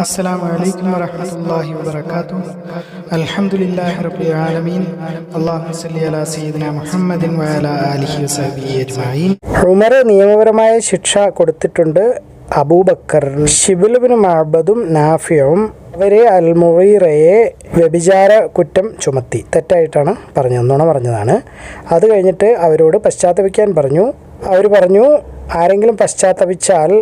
السلام عليكم ورحمة الله وبركاته الحمد لله رب العالمين اللهم صل على سيدنا محمد وعلى آله وصحبه أجمعين ഉമർ നിയമപരമായ ശിക്ഷ കൊടുത്തിട്ടുണ്ട് അബൂബക്കർ ഷിബുലുബിന് മഅബദും നാഫിയും അവരെ അൽ മുഹീറയെ വ്യഭിചാര കുറ്റം ചുമത്തി തെറ്റായിട്ടാണ് പറഞ്ഞത് നുണ പറഞ്ഞതാണ് അത് കഴിഞ്ഞിട്ട് അവരോട് പശ്ചാത്തപിക്കാൻ പറഞ്ഞു അവർ പറഞ്ഞു ആരെങ്കിലും പശ്ചാത്തപിച്ചാൽ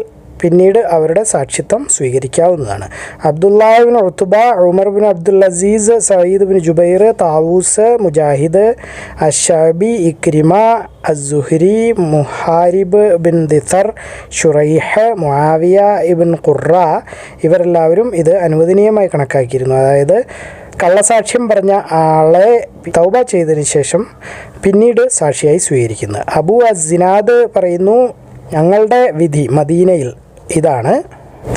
പിന്നീട് അവരുടെ സാക്ഷിത്വം സ്വീകരിക്കാവുന്നതാണ്. Abdullah ibn Utbah Umar bin Abdul Aziz Sayyid bin Jubair Tawus Mujahid Ash Shabi Ikrimah Az Zuhri Muharib bin Dithar Shuraih Muawiya ibn Qurra ഇവരെല്ലാവരും ഇത് അനുവദനീയമായി കണക്കാക്കിയിരുന്നു. അതായത് കള്ളസാക്ഷ്യം പറഞ്ഞ ആളെ തൗബ ചെയ്തതിന് ശേഷം പിന്നീട് സാക്ഷിയായി സ്വീകരിക്കുന്നത് അബു അസിനാദ് പറയുന്നു ഞങ്ങളുടെ വിധി മദീനയിൽ ഇതാണ്.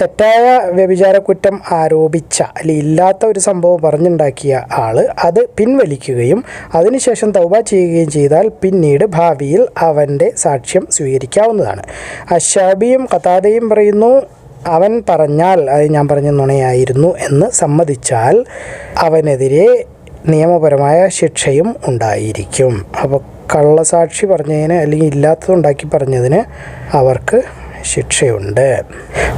തെറ്റായ വ്യഭിചാരക്കുറ്റം ആരോപിച്ച അല്ലെങ്കിൽ ഇല്ലാത്ത ഒരു സംഭവം പറഞ്ഞുണ്ടാക്കിയ ആൾ അത് പിൻവലിക്കുകയും അതിനുശേഷം തൗബ ചെയ്യുകയും ചെയ്താൽ പിന്നീട് ഭാവിയിൽ അവന്റെ സാക്ഷ്യം സ്വീകരിക്കാവുന്നതാണ്. അഷാബിയും കഥാതയും പറയുന്നു അവൻ പറഞ്ഞാൽ അത് ഞാൻ പറഞ്ഞ നുണയായിരുന്നു എന്ന് സമ്മതിച്ചാൽ അവനെതിരെ നിയമപരമായ ശിക്ഷയും ഉണ്ടായിരിക്കും. അപ്പോൾ കള്ളസാക്ഷി പറഞ്ഞതിന് അല്ലെങ്കിൽ ഇല്ലാത്തതുണ്ടാക്കി പറഞ്ഞതിന് അവർക്ക് ശിക്ഷയുണ്ട്.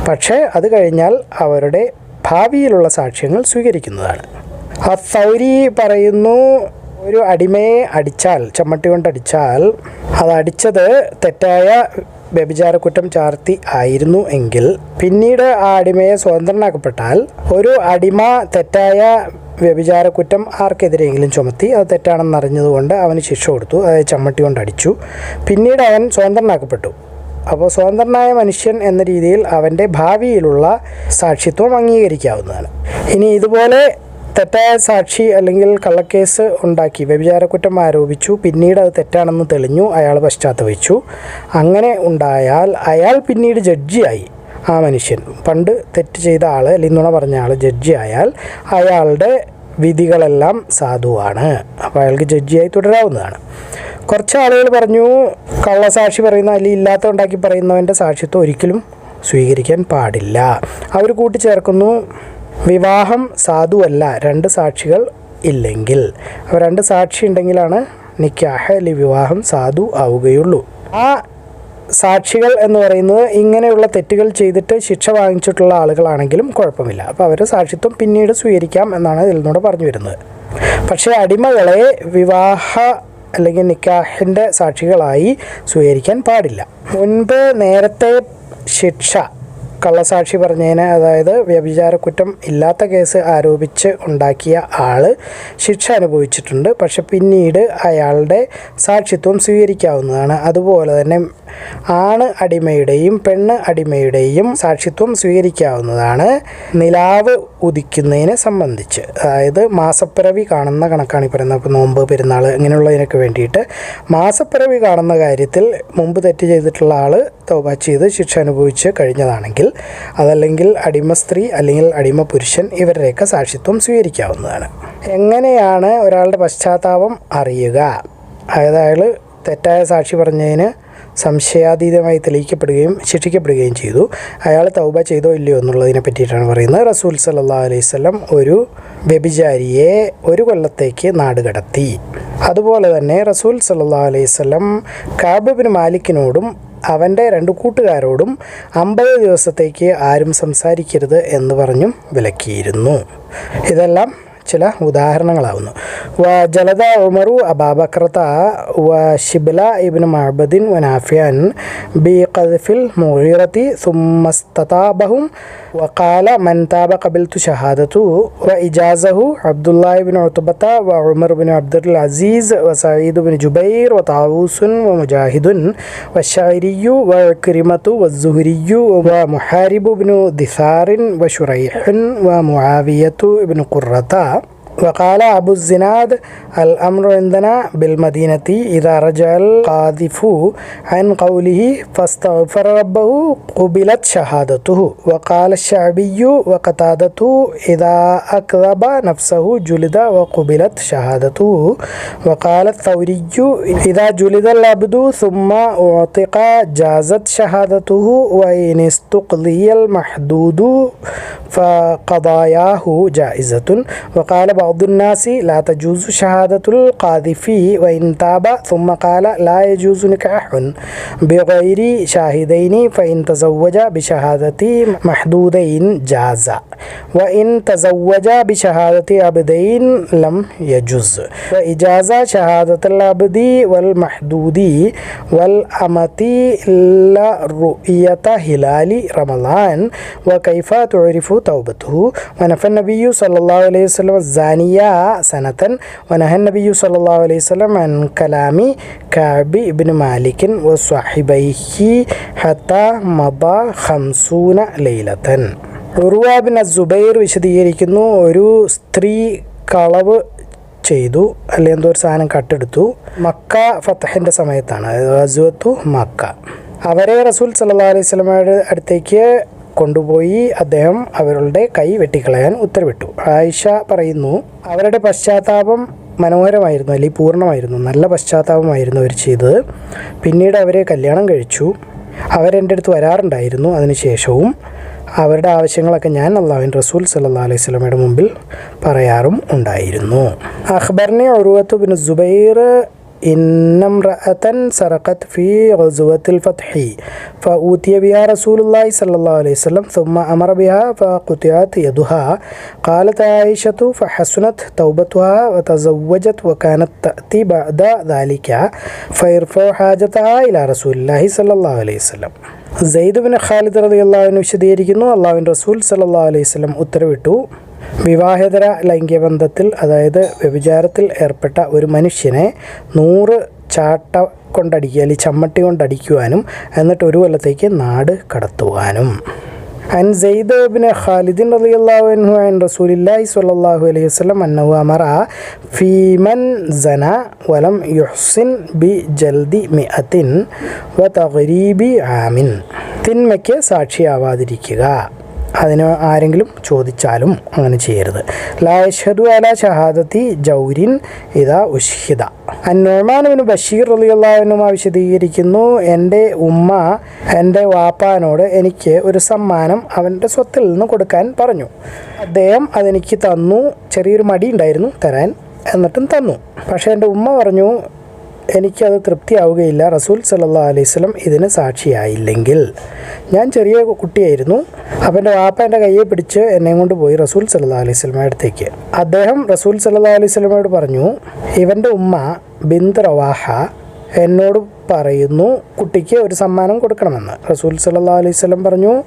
പക്ഷേ അത് കഴിഞ്ഞാൽ അവരുടെ ഭാവിയിലുള്ള സാക്ഷ്യങ്ങൾ സ്വീകരിക്കുന്നതാണ്. സൗരി പറയുന്നു ഒരു അടിമയെ അടിച്ചാൽ ചമ്മട്ടി കൊണ്ട് അടിച്ചാൽ അത് അടിച്ചത് തെറ്റായ വ്യഭിചാര കുറ്റം ചാർത്തി ആയിരുന്നു എങ്കിൽ പിന്നീട് ആ അടിമയെ സ്വതന്ത്രനാക്കപ്പെട്ടാൽ ഒരു അടിമ തെറ്റായ വ്യഭിചാര കുറ്റം ആർക്കെതിരെയെങ്കിലും ചുമത്തി അത് തെറ്റാണെന്ന് അറിഞ്ഞതുകൊണ്ട് അവന് ശിക്ഷ കൊടുത്തു അതായത് ചമ്മട്ടി കൊണ്ട് അടിച്ചു. പിന്നീട് അവൻ സ്വതന്ത്രനാക്കപ്പെട്ടു. അപ്പോൾ സ്വതന്ത്രനായ മനുഷ്യൻ എന്ന രീതിയിൽ അവന്റെ ഭാവിയിലുള്ള സാക്ഷിത്വം അംഗീകരിക്കാവുന്നതാണ്. ഇനി ഇതുപോലെ തെറ്റായ സാക്ഷി അല്ലെങ്കിൽ കള്ളക്കേസ് ഉണ്ടാക്കി വ്യഭിചാരക്കുറ്റം ആരോപിച്ചു പിന്നീട് അത് തെറ്റാണെന്ന് തെളിഞ്ഞു അയാൾ പശ്ചാത്തപിച്ചു. അങ്ങനെ ഉണ്ടായാൽ അയാൾ പിന്നീട് ജഡ്ജിയായി. ആ മനുഷ്യൻ പണ്ട് തെറ്റ് ചെയ്ത ആൾ അല്ലെങ്കിൽ നുണ പറഞ്ഞ ആൾ ജഡ്ജി ആയാൽ അയാളുടെ വിധികളെല്ലാം സാധുവാണ്. അപ്പോൾ അയാൾക്ക് ജഡ്ജിയായി തുടരാവുന്നതാണ്. കുറച്ച് ആളുകൾ പറഞ്ഞു കള്ളസാക്ഷി പറയുന്ന അല്ലെങ്കിൽ ഇല്ലാത്ത ഉണ്ടാക്കി പറയുന്നവന്റെ സാക്ഷിത്വം ഒരിക്കലും സ്വീകരിക്കാൻ പാടില്ല. അവർ കൂട്ടിച്ചേർക്കുന്നു വിവാഹം സാധുവല്ല രണ്ട് സാക്ഷികൾ ഇല്ലെങ്കിൽ. അപ്പോൾ രണ്ട് സാക്ഷി ഉണ്ടെങ്കിലാണ് നിക്കാഹ അല്ലെങ്കിൽ വിവാഹം സാധു ആവുകയുള്ളൂ. ആ സാക്ഷികൾ എന്ന് പറയുന്നത് ഇങ്ങനെയുള്ള തെറ്റുകൾ ചെയ്തിട്ട് ശിക്ഷ വാങ്ങിച്ചിട്ടുള്ള ആളുകളാണെങ്കിലും കുഴപ്പമില്ല. അപ്പോൾ അവരുടെ സാക്ഷിത്വം പിന്നീട് സ്വീകരിക്കാം എന്നാണ് ഇതിൽ നിന്നൂടെ പറഞ്ഞു വരുന്നത്. പക്ഷേ അടിമകളെ വിവാഹ അല്ലെങ്കിൽ നിക്കാഹിന്റെ സാക്ഷികളായി സ്വീകരിക്കാൻ പാടില്ല. മുൻപ് നേരത്തെ ശിക്ഷ കള്ളസാക്ഷി പറഞ്ഞതിന് അതായത് വ്യഭിചാര കുറ്റം ഇല്ലാത്ത കേസ് ആരോപിച്ച് ഉണ്ടാക്കിയ ആൾ ശിക്ഷ അനുഭവിച്ചിട്ടുണ്ട്. പക്ഷെ പിന്നീട് അയാളുടെ സാക്ഷിത്വം സ്വീകരിക്കാവുന്നതാണ്. അതുപോലെ തന്നെ ആണ് അടിമയുടെയും പെണ്ണ് അടിമയുടെയും സാക്ഷിത്വം സ്വീകരിക്കാവുന്നതാണ് നിലാവ് ഉദിക്കുന്നതിനെ സംബന്ധിച്ച്. അതായത് മാസപ്പിറവി കാണുന്ന കണക്കാണ് ഈ പറയുന്നത്. അപ്പോൾ നോമ്പ് പെരുന്നാൾ ഇങ്ങനെയുള്ളതിനൊക്കെ വേണ്ടിയിട്ട് മാസപ്പിറവി കാണുന്ന കാര്യത്തിൽ മുമ്പ് തെറ്റ് ചെയ്തിട്ടുള്ള ആൾ തൗബ ചെയ്ത് ശിക്ഷ അനുഭവിച്ച് കഴിഞ്ഞതാണെങ്കിൽ അതല്ലെങ്കിൽ അടിമ സ്ത്രീ അല്ലെങ്കിൽ അടിമ പുരുഷൻ ഇവരുടെയൊക്കെ സാക്ഷിത്വം സ്വീകരിക്കാവുന്നതാണ്. എങ്ങനെയാണ് ഒരാളുടെ പശ്ചാത്താപം അറിയുക? അതായത് അയാൾ തെറ്റായ സാക്ഷി പറഞ്ഞതിന് സംശയാതീതമായി തെളിയിക്കപ്പെടുകയും ശിക്ഷിക്കപ്പെടുകയും ചെയ്തു. അയാൾ തൗബ ചെയ്തോ ഇല്ലയോ എന്നുള്ളതിനെ പറ്റിയിട്ടാണ് പറയുന്നത്. റസൂൽ സല്ലാ അലൈവല്ലം ഒരു വ്യഭിചാരിയെ ഒരു കൊല്ലത്തേക്ക് നാട് കടത്തി. അതുപോലെ തന്നെ റസൂൽ സല്ലാ അലൈവല്ലം കാബിബിൻ മാലിക്കിനോടും അവന്റെ രണ്ട് കൂട്ടുകാരോടും അമ്പത് ദിവസത്തേക്ക് ആരും സംസാരിക്കരുത് എന്ന് പറഞ്ഞും വിലക്കിയിരുന്നു. ഇതെല്ലാം ചില ഉദാഹരണങ്ങളാവുന്നു വ ജലദ ഉമറു അബാബക്രത വ ഷിബില ഇബിൻ മഅബദിൻ വ നാഫിയൻ ബി ഖദ്ഫിൽ മുഗീറത്തി സുമ്മസ്തതാബഹും وقال من تاب قبلت شهادته وإجازه عبد الله بن عتبة وعمر بن عبد العزيز وسعيد بن جبير وطاووس ومجاهد والشعري وكرمة والزهري ومحارب بن دثار وشريح ومعاوية بن قرة وقال أبو الزناد الأمر عندنا بالمدينة إذا رجع القاذف عن قوله فاستغفر ربه قبلت شهادته. وقال الشعبي وقتادة إذا أكذب نفسه جلد وقبلت شهادته. وقال الثوري إذا جلد العبد ثم أعتق جازت شهادته وإن استقضي المحدود فقضاياه جائزة. وقال بعض الناس لا تجوز شهادة القاذف وإن تاب ثم قال لا يجوز نكاح بغير شاهدين فإن تزوج بشهادة محدودين جاز. وإن تزوج بشهادة عبدين لم يجوز وإجازة شهادة العبد والمحدود والأمة إلا رؤية هلال رمضان. وكيف تعرف توبته؟ ونفى النبي صلى الله عليه وسلم الزانية سنة. ونهى النبي صلى الله عليه وسلم عن كلام كعب بن مالك وصاحبيه حتى مضى خمسون ليلة. ഉറുവ ബിൻ അസുബൈർ വിശദീകരിക്കുന്നു. ഒരു സ്ത്രീ കളവ് ചെയ്തു. അല്ലെ എന്തോ ഒരു സാധനം കട്ടെടുത്തു. മക്ക ഫത്തഹിന്റെ സമയത്താണ്. അസുവത്തു മക്ക. അവരെ റസൂൽ സല്ലാ അലൈഹി സ്വലമയുടെ അടുത്തേക്ക് കൊണ്ടുപോയി അദ്ദേഹം അവരുടെ കൈ വെട്ടിക്കളയാൻ ഉത്തരവിട്ടു. ആയിഷ പറയുന്നു അവരുടെ പശ്ചാത്താപം മനോഹരമായിരുന്നു അല്ലെങ്കിൽ പൂർണമായിരുന്നു. നല്ല പശ്ചാത്താപമായിരുന്നു അവർ ചെയ്തത്. പിന്നീട് അവരെ കല്യാണം കഴിച്ചു. അവരെന്റെ അടുത്ത് വരാറുണ്ടായിരുന്നു. അതിനുശേഷവും അവരുടെ ആവശ്യങ്ങളൊക്കെ ഞാൻ അള്ളാഹുവിൻ റസൂൽ സല്ലാ അലൈഹി സ്വലമയുടെ മുമ്പിൽ പറയാറും ഉണ്ടായിരുന്നു. അഖ്ബറിനെ ഒരുവത്ത് പിന്നെ സുബൈർ إن امرأة سرقت في غزوة الفتح فأوتي بها رسول الله صلى الله عليه وسلم ثم أمر بها فقطعت يدها قالت عائشة فحسنت توبتها وتزوجت وكانت تأتي بعد ذلك فيرفع حاجتها إلى رسول الله صلى الله عليه وسلم സെയ്ദ് ബിൻ ഖാലിദ് റതി അള്ളാഹുവിന് വിശദീകരിക്കുന്നു അള്ളാഹുവിൻ റസൂൽ സല്ലാ അലൈഹി സ്വലം ഉത്തരവിട്ടു വിവാഹേതര ലൈംഗിക ബന്ധത്തിൽ അതായത് വ്യഭിചാരത്തിൽ ഏർപ്പെട്ട ഒരു മനുഷ്യനെ നൂറ് ചാട്ട കൊണ്ടടിക്കുക അല്ലെങ്കിൽ ചമ്മട്ടി കൊണ്ടടിക്കുവാനും എന്നിട്ട് ഒരു കൊല്ലത്തേക്ക് നാട് കടത്തുവാനും عن زيد بن خالد رضي الله عنه عن رسول الله صلى الله عليه وسلم أنه أمر في من زنى ولم يحسن بجلد مئة وتغريب عام തിന്മയ്ക്ക് സാക്ഷിയാവാതിരിക്കുക അതിന് ആരെങ്കിലും ചോദിച്ചാലും അങ്ങനെ ചെയ്യരുത്. ലായഷദു അല ഷഹാദത്തി ജൗരിൻ ഇതാ ഉഷ്ഹിദ. അന്നോമാനുവിന് ബഷീർ അലിയുള്ളവനുമാ വിശദീകരിക്കുന്നു എന്റെ ഉമ്മ എന്റെ വാപ്പാനോട് എനിക്ക് ഒരു സമ്മാനം അവന്റെ സ്വത്തിൽ നിന്ന് കൊടുക്കാൻ പറഞ്ഞു. അദ്ദേഹം അതെനിക്ക് തന്നു ചെറിയൊരു മടി ഉണ്ടായിരുന്നു തരാൻ എന്നിട്ടും തന്നു. പക്ഷേ എന്റെ ഉമ്മ പറഞ്ഞു എനിക്കത് തൃപ്തിയാവുകയില്ല. റസൂൽ സല്ലാ അലൈഹി സ്വലം ഇതിന് സാക്ഷിയായില്ലെങ്കിൽ. ഞാൻ ചെറിയ കുട്ടിയായിരുന്നു. അപ്പം എന്റെ വാപ്പ എന്റെ കയ്യെ പിടിച്ച് എന്നെ കൊണ്ട് പോയി റസൂൽ സല്ലാ അലൈഹി സ്വലമയുടെ അടുത്തേക്ക്. അദ്ദേഹം റസൂൽ സല്ലാ അലൈഹി സ്വലമയോട് പറഞ്ഞു ഇവന്റെ ഉമ്മ ബിന്ദ് റവാഹ എന്നോട് പറയുന്നു കുട്ടിക്ക് ഒരു സമ്മാനം കൊടുക്കണമെന്ന്. റസൂൽ സല്ലാ അലൈഹി സ്വലം പറഞ്ഞു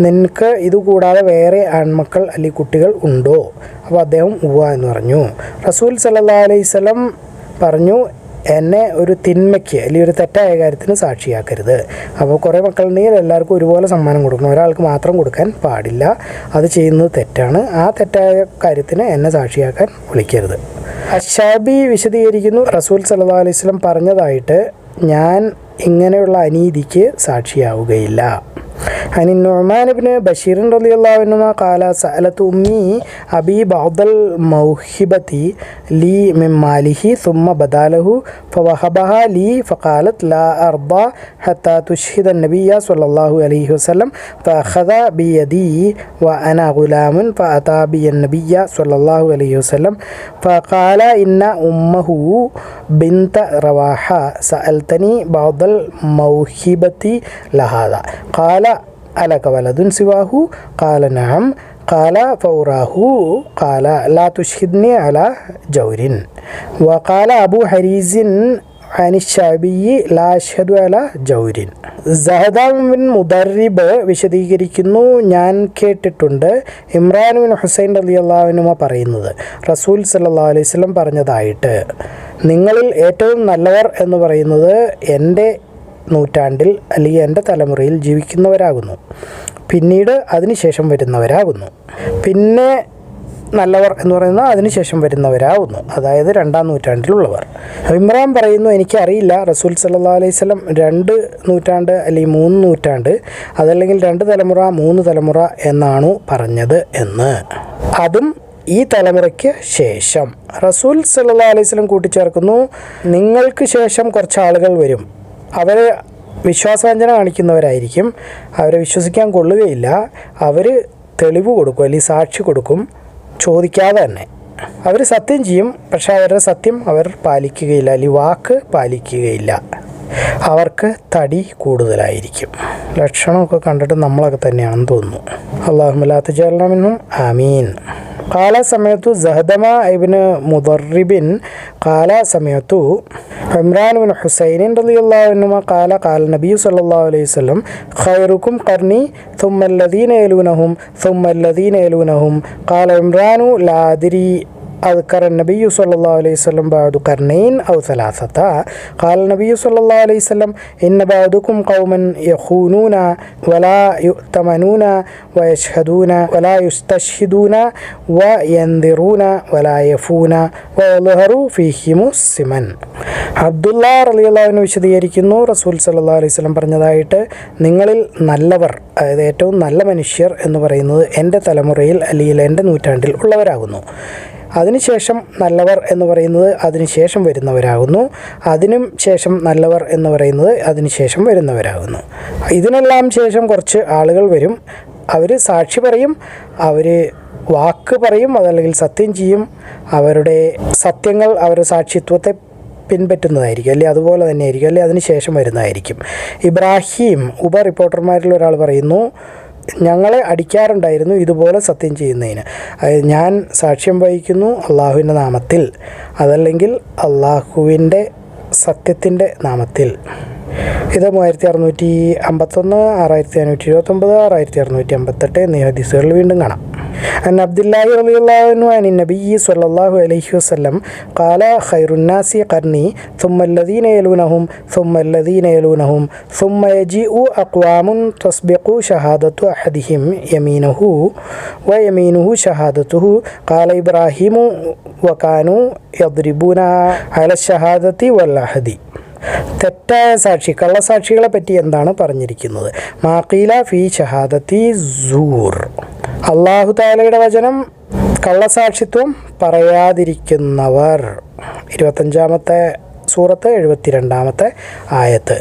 നിനക്ക് ഇതുകൂടാതെ വേറെ ആൺമക്കൾ അല്ലെങ്കിൽ കുട്ടികൾ ഉണ്ടോ? അപ്പോൾ അദ്ദേഹം ഉവ്വ എന്ന് പറഞ്ഞു. റസൂൽ സല്ലാ അലൈഹി സ്വലം പറഞ്ഞു എന്നെ ഒരു തിന്മയ്ക്ക് അല്ലെങ്കിൽ ഒരു തെറ്റായ കാര്യത്തിന് സാക്ഷിയാക്കരുത്. അപ്പോൾ കുറേ മക്കളുണ്ടെങ്കിൽ എല്ലാവർക്കും ഒരുപോലെ സമ്മാനം കൊടുക്കണം. ഒരാൾക്ക് മാത്രം കൊടുക്കാൻ പാടില്ല. അത് ചെയ്യുന്നത് തെറ്റാണ്. ആ തെറ്റായ കാര്യത്തിന് എന്നെ സാക്ഷിയാക്കാൻ വിളിക്കരുത്. അഷാബി വിശദീകരിക്കുന്നു. റസൂൽ സല്ലാ അലൈവലം പറഞ്ഞതായിട്ട് ഞാൻ ഇങ്ങനെയുള്ള അനീതിക്ക് സാക്ഷിയാവുകയില്ല. عن النعمان بن بشير رضي الله عنهما قال سألت أمي أبي بعض الموهبة لي من ماله ثم بدا له فوهبها لي فقالت لا أرضى حتى تشهد النبي صلى الله عليه وسلم فأخذ بيدي وأنا غلام فأتى بي النبي صلى الله عليه وسلم فقال إن أمه بنت رواحة سألتني بعض الموهبة لهذا قال അലക വലതുൻ സിവാഹു കാല നാം കാല ഫൗറാഹു കാല ലാ തുഷിദ്നി അല ജൗരിൻ. വകാല അബു ഹരീസിൻ അനിഷാബിയി ലാഷദു അല ജൗരിൻ. ബിൻ മുദറിബ് വിശദീകരിക്കുന്നു ഞാൻ കേട്ടിട്ടുണ്ട്. ഇമ്രാൻ ബിൻ ഹുസൈൻ അലി അള്ളാഹുനുമ പറയുന്നത്. റസൂൽ സല്ലാ അലൈവലം പറഞ്ഞതായിട്ട്. നിങ്ങളിൽ ഏറ്റവും നല്ലവർ എന്ന് പറയുന്നത് എന്റെ നൂറ്റാണ്ടിൽ അല്ലെങ്കിൽ എന്റെ തലമുറയിൽ ജീവിക്കുന്നവരാകുന്നു. പിന്നീട് അതിനുശേഷം വരുന്നവരാകുന്നു. പിന്നെ നല്ലവർ എന്ന് പറയുന്നത് അതിനുശേഷം വരുന്നവരാകുന്നു. അതായത് രണ്ടാം നൂറ്റാണ്ടിലുള്ളവർ. ഇമ്രാൻ പറയുന്നു എനിക്കറിയില്ല റസൂൽ സല്ലാ അലൈഹി സ്വലം രണ്ട് നൂറ്റാണ്ട് അല്ലെങ്കിൽ മൂന്ന് നൂറ്റാണ്ട് അതല്ലെങ്കിൽ രണ്ട് തലമുറ മൂന്ന് തലമുറ എന്നാണു പറഞ്ഞത് എന്ന്. അതും ഈ തലമുറയ്ക്ക് ശേഷം. റസൂൽ സല്ലാ അലൈഹി സ്വലം കൂട്ടിച്ചേർക്കുന്നു നിങ്ങൾക്ക് ശേഷം കുറച്ച് ആളുകൾ വരും. അവർ വിശ്വാസവഞ്ചന കാണിക്കുന്നവരായിരിക്കും. അവരെ വിശ്വസിക്കാൻ കൊള്ളുകയില്ല. അവർ തെളിവ് കൊടുക്കും അല്ലെങ്കിൽ സാക്ഷി കൊടുക്കും ചോദിക്കാതെ തന്നെ. അവർ സത്യം ചെയ്യും പക്ഷേ അവരുടെ സത്യം അവർ പാലിക്കുകയില്ല അല്ലെങ്കിൽ വാക്ക് പാലിക്കുകയില്ല. അവർക്ക് തടി കൂടുതലായിരിക്കും. ലക്ഷണമൊക്കെ കണ്ടിട്ട് നമ്മളൊക്കെ തന്നെയാണെന്ന് തോന്നുന്നു. അള്ളാഹുമലാത്ത قال سمعت زهدما ابن مضرب قال سمعت عمران بن حسين رضي الله عنهما قال قال النبي صلى الله عليه وسلم خيركم قرني ثم الذين يلونهم ثم الذين يلونهم. قال عمران لا أدري أذكر النبي صلى الله عليه وسلم بعد قرنين أو ثلاثة قال النبي صلى الله عليه وسلم إن بعضكم قوما يخونون ولا يؤتمنون ويشهدون ولا يستشهدون وينذرون ولا يفون ويظهر فيهم السمن അബ്ദുള്ള റലിയുള്ളവന് വിശദീകരിക്കുന്നു റസൂൽ സല്ലാ അലൈഹി സ്വലം പറഞ്ഞതായിട്ട് നിങ്ങളിൽ നല്ലവർ അതായത് ഏറ്റവും നല്ല മനുഷ്യർ എന്ന് പറയുന്നത് എൻ്റെ തലമുറയിൽ അല്ലെങ്കിൽ എൻ്റെ നൂറ്റാണ്ടിൽ ഉള്ളവരാകുന്നു അതിനുശേഷം നല്ലവർ എന്ന് പറയുന്നത് അതിനുശേഷം വരുന്നവരാകുന്നു. അതിനും ശേഷം നല്ലവർ എന്ന് പറയുന്നത് അതിനുശേഷം വരുന്നവരാകുന്നു. ഇതിനെല്ലാം ശേഷം കുറച്ച് ആളുകൾ വരും. അവർ സാക്ഷി പറയും. അവർ വാക്ക് പറയും. അതല്ലെങ്കിൽ സത്യം ചെയ്യും. അവരുടെ സത്യങ്ങൾ അവരുടെ സാക്ഷിത്വത്തെ പിൻപറ്റുന്നതായിരിക്കും. അല്ലെ? അതുപോലെ തന്നെ ആയിരിക്കും അല്ലെ? അതിനുശേഷം വരുന്നതായിരിക്കും. ഇബ്രാഹിം ഉപ റിപ്പോർട്ടർമാരിൽ ഒരാൾ പറയുന്നു ഞങ്ങളെ അടിക്കാറുണ്ടായിരുന്നു ഇതുപോലെ സത്യം ചെയ്യുന്നതിന്. അതായത് ഞാൻ സാക്ഷ്യം വഹിക്കുന്നു അള്ളാഹുവിന്റെ നാമത്തിൽ അതല്ലെങ്കിൽ അള്ളാഹുവിന്റെ സത്യത്തിന്റെ നാമത്തിൽ. ഇത് മൂവായിരത്തി അറുന്നൂറ്റി അമ്പത്തൊന്ന് ആറായിരത്തി അഞ്ഞൂറ്റി ഇരുപത്തൊമ്പത് ആറായിരത്തി അറുന്നൂറ്റി അമ്പത്തെട്ട് എന്നീ ഹദീസുകളിൽ വീണ്ടും കാണാം. عن عبد الله رضي الله عنه عن النبي صلى الله عليه وسلم قال خير الناس قرني ثم الذين يلونهم ثم الذين يلونهم ثم يجيء أقوام تسبق شهادة أحدهم يمينه ويمينه شهادته. قال إبراهيم وكانوا يضربون على الشهادة والعهد. തെറ്റായ സാക്ഷി കള്ളസാക്ഷികളെ പറ്റി എന്താണ് പറഞ്ഞിരിക്കുന്നത്? മാഖീല ഫി ഷഹാദത്തി സൂർ. അള്ളാഹു താലയുടെ വചനം കള്ളസാക്ഷിത്വം പറയാതിരിക്കുന്നവർ. ഇരുപത്തഞ്ചാമത്തെ സൂറത്ത് എഴുപത്തിരണ്ടാമത്തെ ആയത്ത്.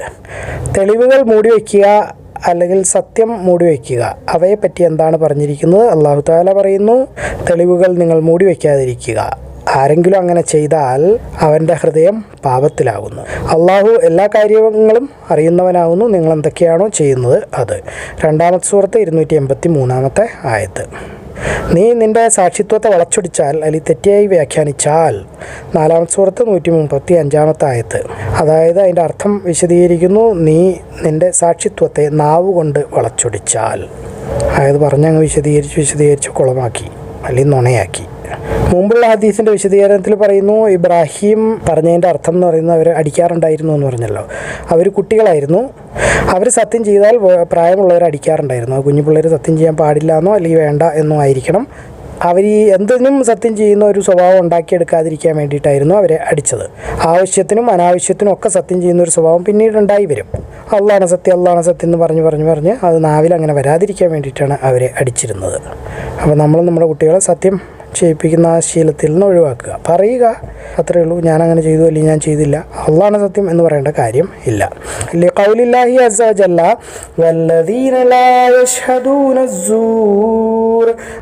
തെളിവുകൾ മൂടിവെക്കുക അല്ലെങ്കിൽ സത്യം മൂടിവെക്കുക അവയെപ്പറ്റി എന്താണ് പറഞ്ഞിരിക്കുന്നത്? അള്ളാഹു താല പറയുന്നു തെളിവുകൾ നിങ്ങൾ മൂടിവെക്കാതിരിക്കുക ആരെങ്കിലും അങ്ങനെ ചെയ്താൽ അവന്റെ ഹൃദയം പാപത്തിലാകുന്നു. അള്ളാഹു എല്ലാ കാര്യങ്ങളും അറിയുന്നവനാകുന്നു. നിങ്ങൾ എന്തൊക്കെയാണോ ചെയ്യുന്നത് അത്. രണ്ടാമത്തെ സുഹൃത്ത് ഇരുന്നൂറ്റി എൺപത്തി മൂന്നാമത്തെ ആയത്. നീ നിന്റെ സാക്ഷിത്വത്തെ വളച്ചൊടിച്ചാൽ അല്ലെങ്കിൽ തെറ്റിയായി വ്യാഖ്യാനിച്ചാൽ. നാലാമത്തെ സുഹൃത്ത് നൂറ്റി മുപ്പത്തി അഞ്ചാമത്തെ ആയത്ത് അതായത് അതിന്റെ അർത്ഥം വിശദീകരിക്കുന്നു. നീ നിന്റെ സാക്ഷിത്വത്തെ നാവ് കൊണ്ട് വളച്ചൊടിച്ചാൽ. അതായത് പറഞ്ഞങ്ങ് വിശദീകരിച്ച് വിശദീകരിച്ച് കുളമാക്കി. അല്ലെങ്കിൽ നുണയാക്കി. മുമ്പുള്ള ഹദീസിന്റെ വിശദീകരണത്തിൽ പറയുന്നു ഇബ്രാഹിം പറഞ്ഞതിന്റെ അർത്ഥം എന്ന് പറയുന്നത് അവർ അടിക്കാറുണ്ടായിരുന്നു എന്ന് പറഞ്ഞല്ലോ. അവർ കുട്ടികളായിരുന്നു. അവർ സത്യം ചെയ്താൽ പ്രായമുള്ളവർ അടിക്കാറുണ്ടായിരുന്നു. കുഞ്ഞു പിള്ളേർ സത്യം ചെയ്യാൻ പാടില്ല എന്നോ അല്ലെങ്കിൽ വേണ്ട എന്നോ ആയിരിക്കണം. അവർ ഈ എന്തിനും സത്യം ചെയ്യുന്ന ഒരു സ്വഭാവം ഉണ്ടാക്കിയെടുക്കാതിരിക്കാൻ വേണ്ടിയിട്ടായിരുന്നു അവരെ അടിച്ചത്. ആവശ്യത്തിനും അനാവശ്യത്തിനും ഒക്കെ സത്യം ചെയ്യുന്ന ഒരു സ്വഭാവം പിന്നീട് ഉണ്ടായി വരും. അള്ളാണ് സത്യം അള്ളാണ് സത്യം എന്ന് പറഞ്ഞ് പറഞ്ഞ് പറഞ്ഞ് അത് നാവിൽ അങ്ങനെ വരാതിരിക്കാൻ വേണ്ടിയിട്ടാണ് അവരെ അടിച്ചിരുന്നത്. അപ്പോൾ നമ്മൾ നമ്മുടെ കുട്ടികളെ സത്യം ചെയ്യിപ്പിക്കുന്ന ആ ശീലത്തിൽ നിന്ന് ഒഴിവാക്കുക. പറയുക അത്രയേ ഉള്ളൂ അങ്ങനെ ചെയ്തു അല്ലെങ്കിൽ ഞാൻ ചെയ്തില്ല. അള്ളാണ് സത്യം എന്ന് പറയേണ്ട കാര്യം ഇല്ല. ലിഖൗലില്ലാഹി അസജല്ല വല്ലദീന ലാ യഷ്ഹദൂന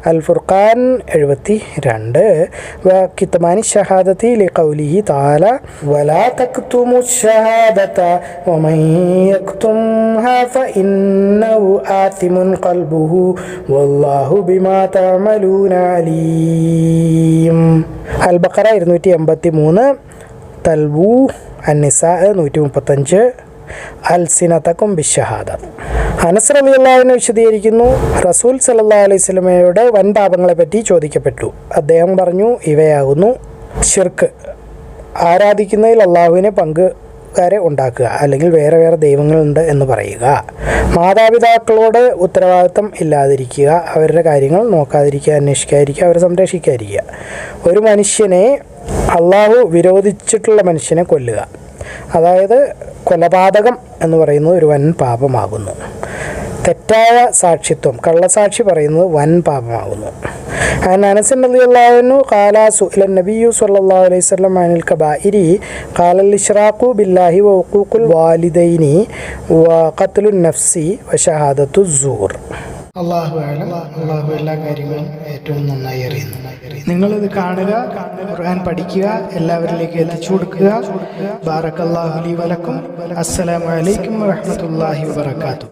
അൽ ഫുർഖാൻ എഴുപത്തി രണ്ട് കിത്തമാനി ഷഹാദത്തി ലിഖൗലിഹി താല വലാ തക്തുമു ഷഹാദത വമൻ യക്തുംഹാ ഫഇന്നഹു ആതിമുൻ ഖൽബുഹു വല്ലാഹു ബിമാ തഅമലൂന അലീം. റഹീം അൽബക്കറ ഇരുന്നൂറ്റി എൺപത്തി മൂന്ന് തൽവു അനിസ നൂറ്റി മുപ്പത്തഞ്ച് അൽസിനത്തക്കും ബിഷഹാദ അനസ് വിശദീകരിക്കുന്നു റസൂൽ സല്ലാ അലൈഹി സ്വലമയുടെ വൻ പാപങ്ങളെ പറ്റി ചോദിക്കപ്പെട്ടു. അദ്ദേഹം പറഞ്ഞു ഇവയാകുന്നു ഷിർക്ക് ആരാധിക്കുന്നതിൽ അള്ളാഹുവിനെ പങ്ക് കാരെ ഉണ്ടാക്കുക അല്ലെങ്കിൽ വേറെ വേറെ ദൈവങ്ങളുണ്ട് എന്ന് പറയുക. മാതാപിതാക്കളോട് ഉത്തരവാദിത്തം ഇല്ലാതിരിക്കുക അവരുടെ കാര്യങ്ങൾ നോക്കാതിരിക്കുക അന്വേഷിക്കാതിരിക്കുക അവരെ സംരക്ഷിക്കാതിരിക്കുക. ഒരു മനുഷ്യനെ അള്ളാഹു വിരോധിച്ചിട്ടുള്ള മനുഷ്യനെ കൊല്ലുക. അതായത് കൊലപാതകം എന്ന് പറയുന്നത് ഒരു വൻ പാപമാകുന്നു. തെറ്റായ സാക്ഷിത്വം കള്ളസാക്ഷി പറയുന്നത് വൻ പാപമാകുന്നു عن أنس رضي الله عنه قال سئل النبي صلى الله عليه وسلم عن الكبائر قال الإشراق بالله وحقوق الوالدين وقتل النفس وشهادة الزور അള്ളാഹു ആലം അള്ളാഹു എല്ലാ കാര്യങ്ങളും ഏറ്റവും നന്നായി അറിയുന്നു നിങ്ങളിത് കാണുക ഖുർആൻ പഠിക്കുക എല്ലാവരിലേക്ക് എത്തിച്ചു കൊടുക്കുക ബാറക്കല്ലാഹു ലി വലക്കും അസ്സലാമു അലൈക്കും വറഹ്മത്തുള്ളാഹി വബറകാതുഹു